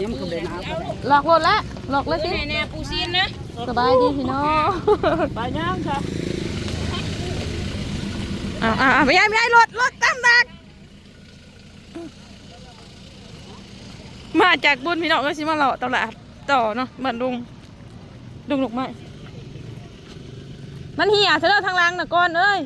ยิ้มคุณเลยนะหลอกรถละหลอกเลยสิแน่ๆปูซีนนะสบายดีพี่น้องไปย่างค่ะอ่าอ่าไม่ใช่ไม่ใช่รถรถตามดักมาจากบุญพี่น้องก็ชิมาเลาะตลาดต่อเนาะเหมือนลุงลุงลูกไม้มันเหี่ยเธอเลิกทางล่างนะก่อนเอ้ย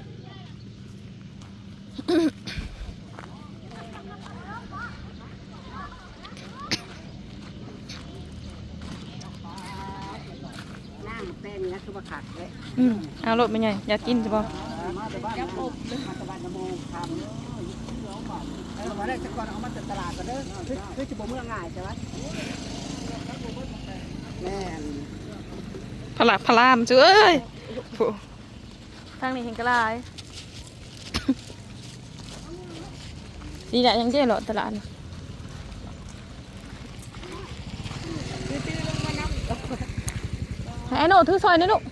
นั่งเต้นนะคือมาขัดเลย อืมเอารถเป็นไงอยากกินใช่ปะมาแต่บ้านนะมาแต่บ้านนโมทำเลยเออมาได้สักก่อนเอามาจากตลาดกันเด้อคือคือจะบ่เมื่อง่ายใช่ไหมแม่นพลักพลามเจ้เอ้ยโถ่ทางนี้เห็นกระไรดีแหละยังเจ๊เหรอตลาดน่ะให้ไอ้โน่ถือซอยนี่ลูก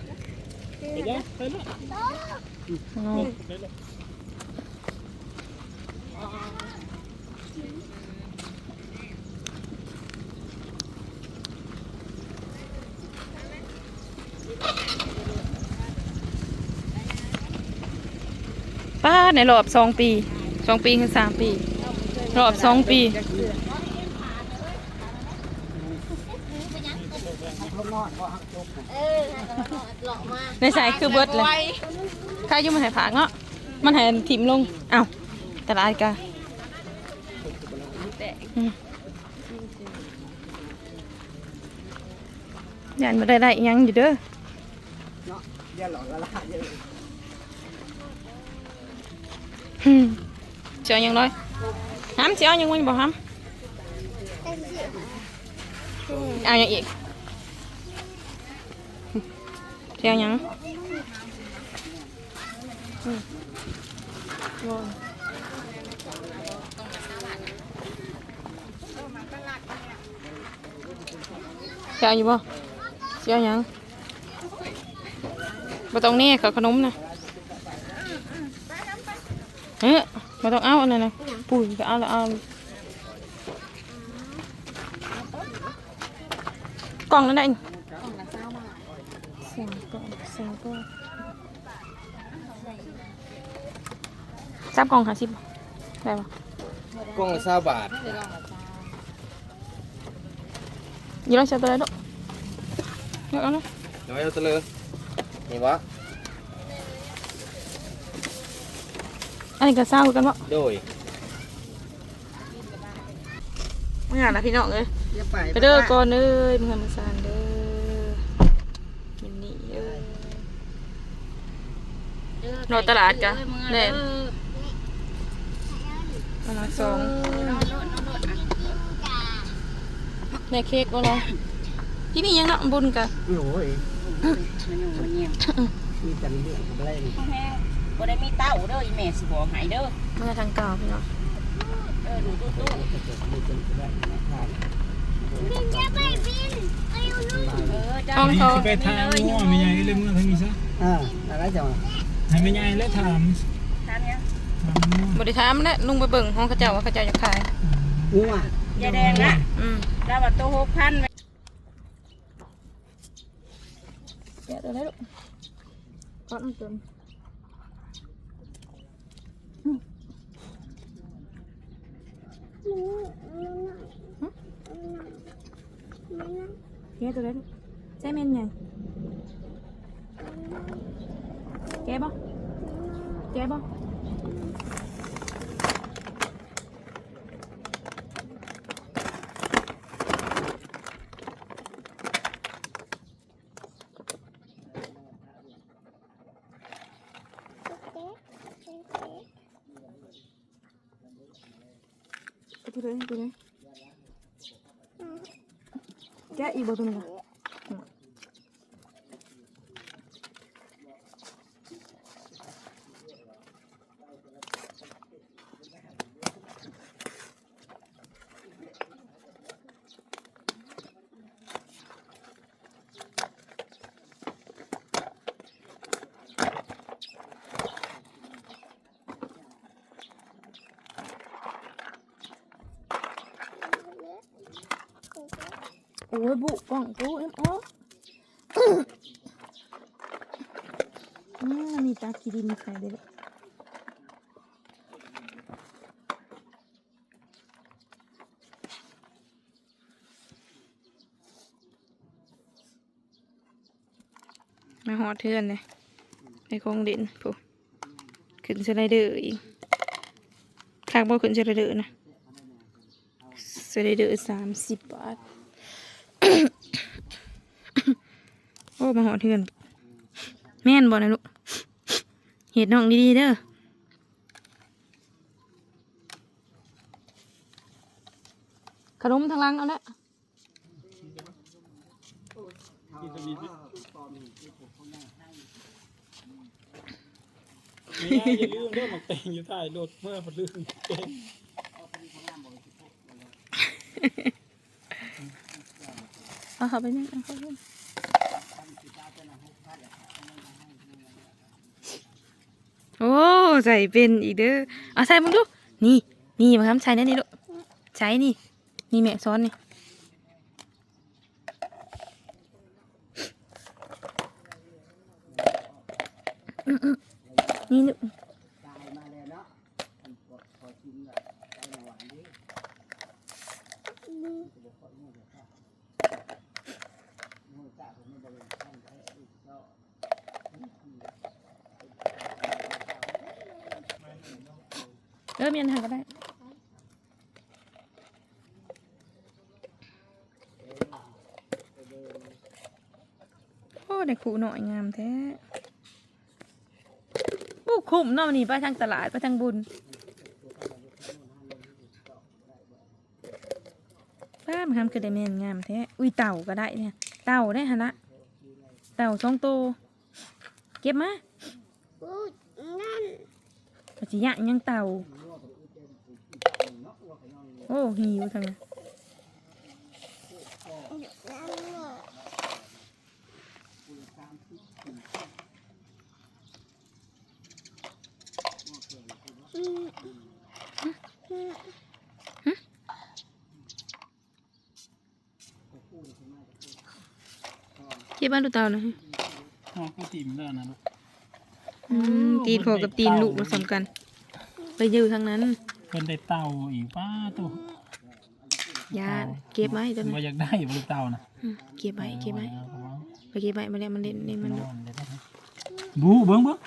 ไปเลยไปเลยอ๋อป้าในรอบสองปีสองปีคือสามปี รอบสองปี ในสายคือเบิดเลยข้ายุ่มันใหายผากเนาะมันใหายถิ่มลงเอ้าแต่ละอันกันอืมยันมาได้ได้อิหยังอยู่เด้อเนาะอย่าหลอนละลายเลยอืมเจียวยังร้อยห้ามเจียวยังไงบอกห้ามเอาอย่างอีก เจียวยังอืมว้าวเจียวอยู่บ่เจียวยังบ่ต้องแ นี่กับขนมนะ เอ๊ะไม่ต้องเอาอันนั้นนะปุ๋ยก็เอาแล้วเอากล่องนั้นได้นี่สามกล่องสามกล่องซับกล่องหาสิบได้ปะ กล้องละเศร้าบาท อยี่ร้อยเจ็ดตัวเลยลูกเดี๋ยวเอานะ น้อยเอาตะเลยนี่วะ อันนี้ก็เศร้ากันวะ โดย ไม่อยากนะพี่น้องเลย อย่าไป ไปเด้อก่อนเอ้ยมึงทำมาสานเด้อ รอตลาดกะแน่ประมาณสองในเค้กก็รอพี่มียังเนาะบุญกะโอ้ยมันยังมันเงียบมีแต่เรื่องอะไรนี่บ่ได้มีเต้าเด้ออีแม่สิบอกให้เด้อเมื่อทางเก่าพี่เนาะเออดูตู้ตู้เออเจ้าต้องเขาไปทางมั่วไม่ใหญ่เลยเมื่อทางนี้ซะอ่าอะไรจังวะ ให้ไม่ใหญ่แล้วถามทานยังถามมั่วบริถามนะลุงไปเบิ่งห้องเขาเจ้าว่าเขาเจ้าจะขายงัวยาแดงนะอืมแล้วว่าโตหกพันเดี๋ยวเดี๋ยวได้ลูกก้อนเติมแกตัวได้ลูกใช่เมนไงแกบ่ แกบ่ตัวเลยตัวเล โอ้ยบุกล่องกูเอ็มโออืมมีตากีดินใส่ได้เลยมาหอดเทือนเลยในโครงดินผู้ขึ้นสไลเดอร์อีกข้างบ่ขึ้นสไลเดอร์นะสไลเดอร์สามสิบบาท โอ้ มาหอดเทือนแม่นบ่นะลูกเห็ดน้องดีๆเด้อขนมทางลังเอาละยายอย่าลืมเรื่องหมักแตงอยู่ใต้รถเมื่อพอลืมเองเอาเข้าไปนี่เอาเขาไป โอ้ใส่เป็นอีกเด้อเอาใส่มึงดูนี่นี่มาทำใส่นั่นี่ลูกใช้นี่ นี่แม่ซ้อนนี่นี่ลูก ตายมาแล้ว เนาะอันพอพอกินแบบใจหวานนี้เริ่มยันทางก็ได้โอ้ได้ขู่หน่อยงามแท้โอ้คุ้มเนาะนี่ไปทางตลาดไปทางบุญป้ามันทำคือได้แม่นงามแท้อุ้ยเต่าก็ได้เนี่ยเต่าได้ฮะนะเต่าสองตัวเก็บมาปัจจิยะยังเต่า โอ้หิวทางนั้นเก็บบ้านดูเต่าหน่อยอ๋อก็ติ่มแล้วนะลูก อืมตีนพอกับตีนลูกมาสำกัน ไปอยู่ทางนั้น เพิ่นได้เต่าอีกป้าตัวยาเก็บไว้ตัวบ่นั้นอยากได้บ่ลูกเต่านะอืมเก็บไว้เก็บไว้ไปเก็บไว้มาแล้วมันเล่นนี่มันนอนได้ไหมบูเบิ่งเบิ่ง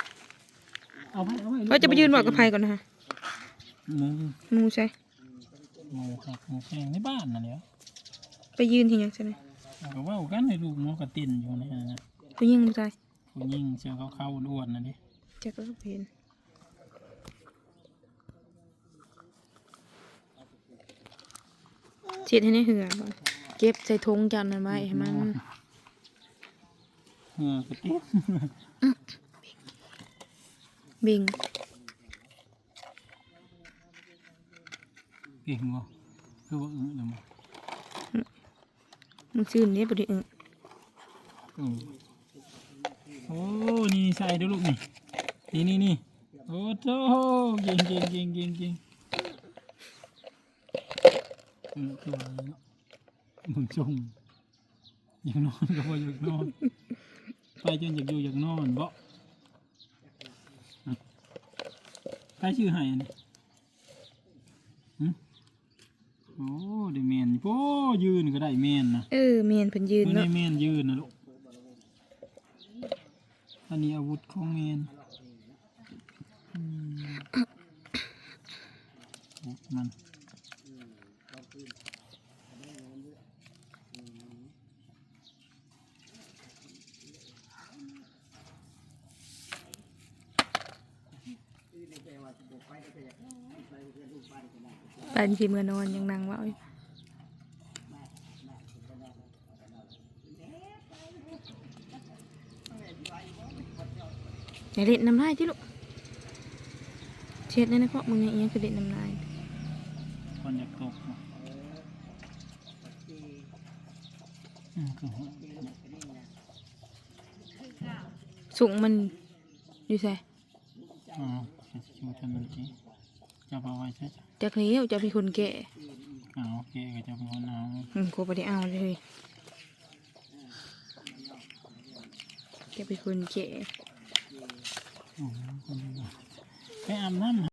เอาไว้เอาไว้ว่าจะไปยืนบอกกับใครก่อนนะฮะหมูหมูใช่หมูหักหมูแข็งในบ้านน่ะแหล้วไปยืนที่ยังใช่ไหมก็เว่ากันให้ลูกหมูกระตินอยู่นี่นะผู้ยิงผู้ชายผู้หญิงเสื้อขาวๆด้วนน่ะดิจะก็เห็น เช็ดให้ในเหือก่อนเก็บใส่ถุงจานนั้นไว้ให้มันเออกระตินบิงเก่งบ่คือว่าอึ้งเด้อมั้งมันชื่นนี้ปดิเอออืมโอ้ นี่ใส่ดูลูกนี่ นี่นี่นี่โอ้โธ่เก่งเก่งเก่งเก่งเก่ง เออตัวเนาะมึงจงอยากนอนก็บ่อยากนอน ไปจนอยากอยู่อยากนอนบ่อะใครชื่อให้อันนี่หึโอ้ได้แมนโอ้ยืนก็ได้แมนนะเออเมียนเพิ่นยืนเนาะได้แมนยืนนะลูกอันนี้อาวุธของแมนอืมอาวุธมัน ปานสิเมื่อนอนยังนั่งเว่าอยู่อย่าเล่นน้ำลายที่ลูกเช็ดแน่นะเพราะมึงเนี่ยอิหยังคือเล่นน้ำลายคนอยากตกเนาะอืมคือหัวสูงมันอยู่ใส่อ๋อจะชูทันที จะเอาไว้ใช่จ้ะจากนี้จะเป็นคนแก่เอาโอเคก็จะเป็นคนเอาอืมกูไปได้เอาเลยจะเป็นคนแก่ อ๋ออาไปอาบน้ำ